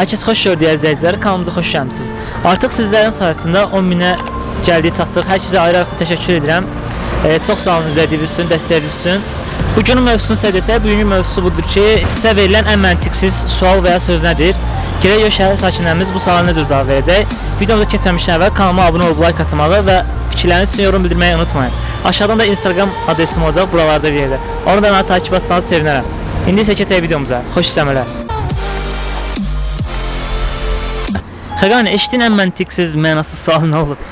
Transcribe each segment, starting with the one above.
Hər kəs xoş gördük kanalımıza xoş gəlmisiniz. Artıq sizlərin sayəsində 10 minə gəldik çatdıq. Hər ayrı-ayrı təşəkkür edirəm. E, çox sağ olun izlədiyiniz üçün, dəstəyiniz üçün. Bugünün mövzusunu sizə desək, bugünkü mövzusu budur ki, sizə verilən ən məntiqsiz sual və ya söz nədir? Girəy şəhər sakinlərimiz bu suala necə cavab verəcək? Videomuza keçməmişdən əvvəl kanalıma abunə olub like atmağı və fikirlərinizi üçün yorum bildirməyi unutmayın. Aşağıdan da Instagram adresim olacaq buralarda bir yerdə. Onu da mənə takip etsanız sevinərəm. İndi isə keçək videomuza. Xoş izləmələr. Xəqani, eşitdin ən məntiqsiz, mənasız sual nə olub?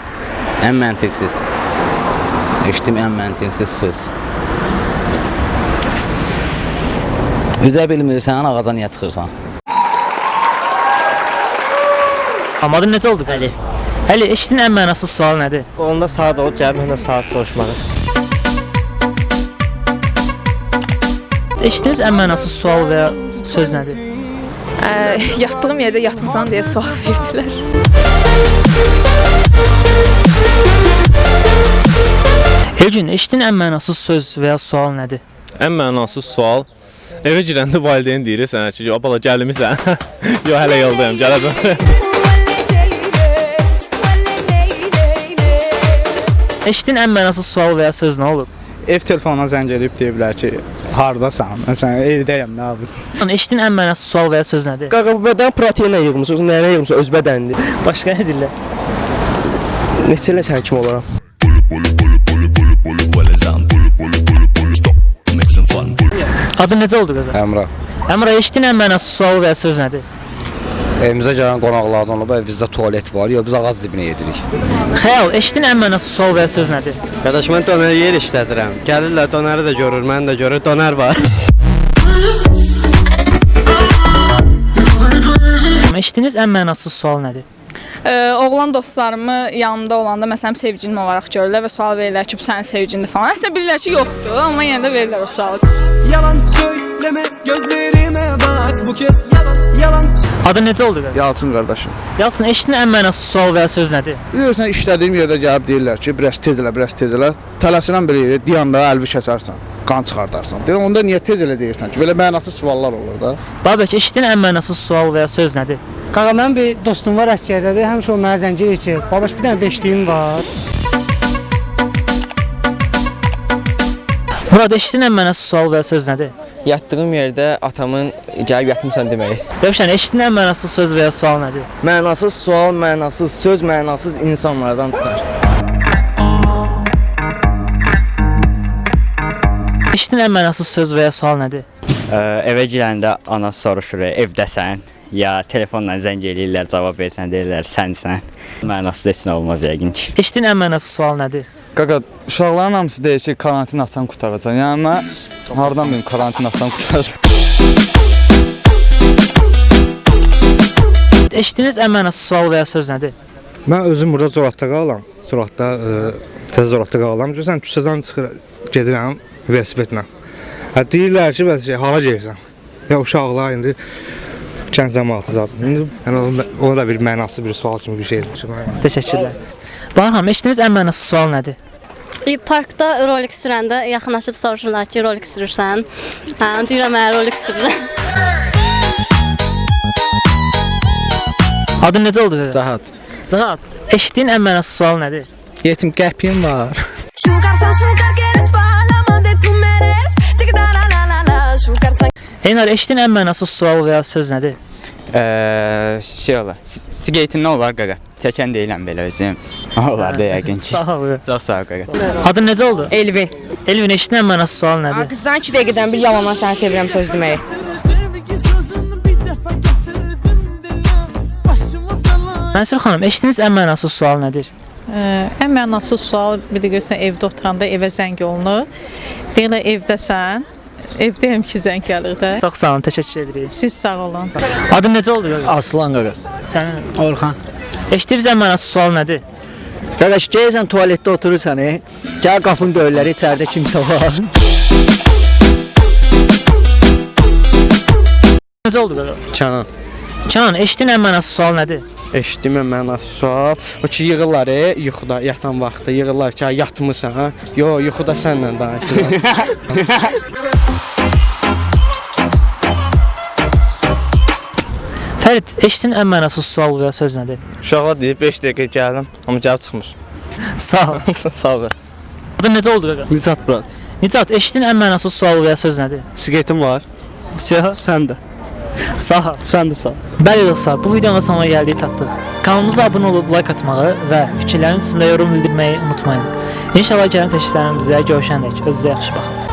Ən məntiqsiz. Eşitdim ən məntiqsiz söz. Üzə bilmirsən, ağaca niyə çıxırsan? Amma adı necə oldu? Əli. Əli, eşitdin ən mənasız sual nədir? Onda saat olub gəlib məndən saat soruşmalı. Eşitdiniz ən mənasız sual və ya söz nədir? Ə, yatdığım yerdə yatmısan deyə sual verdilər. Elgün, eşitdin ən mənasız söz və ya sual nədir? Ən mənasız sual. Evə girəndə valideyn deyir sənə ki, "A bala gəlmisən?" Yox, hələ yoldayam, gələcəm. Eşitdin ən mənasız sual və ya söz nə olub? Ev telefonuna zəng edib deyiblər ki, hardasan? Məsələn, evdəyəm, nə yapım? Lan eşitdin ən mənasız sual və ya söz nədir? Qaqa bu bədən proteinlə yığmısınız, nəylə yığmısınız? Öz bədəndir. Başqa nə deyirlər? Neçə ilə sən kim olaram? Adı necə oldu qaqa? Əmrah, Əmrə, eşitdin ən mənasız sual və ya söz nədir? Evimizə gələn qonaqlardan olub, evimizdə tualet var, yox biz ağac dibinə yedirik. Xəyal, eşitdin ən mənasız sual və söz nədir? Qardaş mən dönər yer işlədirəm. Gəlirlər dönəri də görür, mən də görür, dönər var. Eşitdiniz ən mənasız sual nədir? Ə, oğlan dostlarımı yanımda olanda məsələn sevgilim olaraq görürlər və sual verirlər ki, bu sənin sevgindir falan. Əslində bilirlər ki, yoxdur, amma yenə də verirlər o sualı. Yalan söyleme gözlerime bak bu kez yalan yalan Adı necə oldu qaqa? Yalçın qardaşım. Yalçın, eşitdin ən mənasız sual və ya söz nədir? Bilirsən işlədiyim yerdə gəlib deyirlər ki, biraz tez elə, biraz tez elə. Tələsindən belə yeri diyanda əlvi kəsərsən, qan çıxardarsan. Deyirəm onda niyə tez elə deyirsən ki, belə mənasız suallar olur da. Babək, eşitdin ən mənasız sual və ya söz nədir? Qaqa mənim bir dostum var əsgərdədir. Həmişə o mənə zəng edir "Babaş bir dənə beşliyim var." Murad, eşitdin ən mənasız sual və söz nədir? Yatdığım yerdə atamın gəlib yatmısan deməyi. Rövşən, eşitdin ən mənasız söz və ya sual nədir? Mənasız sual, mənasız söz, mənasız insanlardan çıxar. Eşitdin ən mənasız söz və ya sual nədir? Ə, evə girəndə ana soruşur, evdəsən? Ya telefonla zəng eləyirlər, cavab versən deyirlər sənsən. Mənasız heç nə olmaz yəqin ki. Eşitdin ən mənasız sual nədir? Qaqa, uşaqların hamısı deyir ki, karantin açsan qutaracaq. Yəni mən hardan bilim karantin açsan qutaracaq. Eşitdiniz ən mənasız sual və ya söz nədir? Mən özüm burada Zoratda qalıram. Zoratda təzə Zoratda qalıram. Görsən küçədən çıxır, gedirəm velosipedlə. Hə deyirlər ki, bəs şey, hara gedirsən? Ya uşaqlar indi gənc cəmaatı zaten. İndi yəni o, o da bir mənasız bir sual kimi bir şeydir. Təşəkkürlər. Barham, eşitdiniz ən mənasız sual nədir? Parkda Rolex sürəndə yaxınlaşıb soruşurlar ki, Rolex sürürsən. Hə, deyirəm mən Rolex sürürəm. Adın necə oldu? qaqa? Cahat. Cahat. Eşitdin ən mənasız sual nədir? Yetim qəpiyim var. Eynar, eşitdin ən mənasız sual və ya söz nədir? Ə, şey olar. s- Skeytin nə olar qaqa? Çəkən deyiləm belə özüm. Olar da yəqin ki. Sağ ol. Çox sağ ol qaqa. Adın necə oldu? Elvin. Elvin, eşitdin ən mənasız sual nədir? Qızdan 2 dəqiqədən bir yalandan səni sevirəm söz deməyi. Mənsur xanım, eşitdiniz ən mənasız sual nədir? Ən mənasız sual bir də görsən evdə oturanda evə zəng olunur. Deyirlər evdəsən. Evdəyəm ki, zəng gəlir də. Çox sağ olun, təşəkkür edirik. Siz sağ olun. Adın necə oldu? qaqa? Aslan qaqa. Sənin Orxan. eşitdiniz ən mənasız sual nədir? Qardaş gəlsən tualetdə oturursan, e? Gəl qapını döyürlər, içəridə kimsə var. Necə oldu qaqa? Canan. Canan, eşitdin ən mənasız sual nədir? Eşitdim mənasız sual. O ki yığırlar, e, yuxuda yatan vaxtı yığırlar ki, yatmısan, ha? Yo, yuxuda sənlə danışırlar. Fərid, eşitdin ən mənasız sual və ya söz nədir? Uşaqlar deyir 5 dəqiqə gəldim, amma cavab çıxmır. Sağ ol. Sağ ol. Adın necə oldu qaqa? Nicat brat. Nicat, eşitdin ən mənasız sual və ya söz nədir? Siqetim var. Siyah. Sən də. Sağ ol. Sən də sağ. Bəli dostlar, bu videonun sonuna gəldik çatdıq. Kanalımıza abunə olub like atmağı və fikirlərin üstündə yorum bildirməyi unutmayın. İnşallah gələn seçkilərimizə görüşəndək özünüzə yaxşı baxın.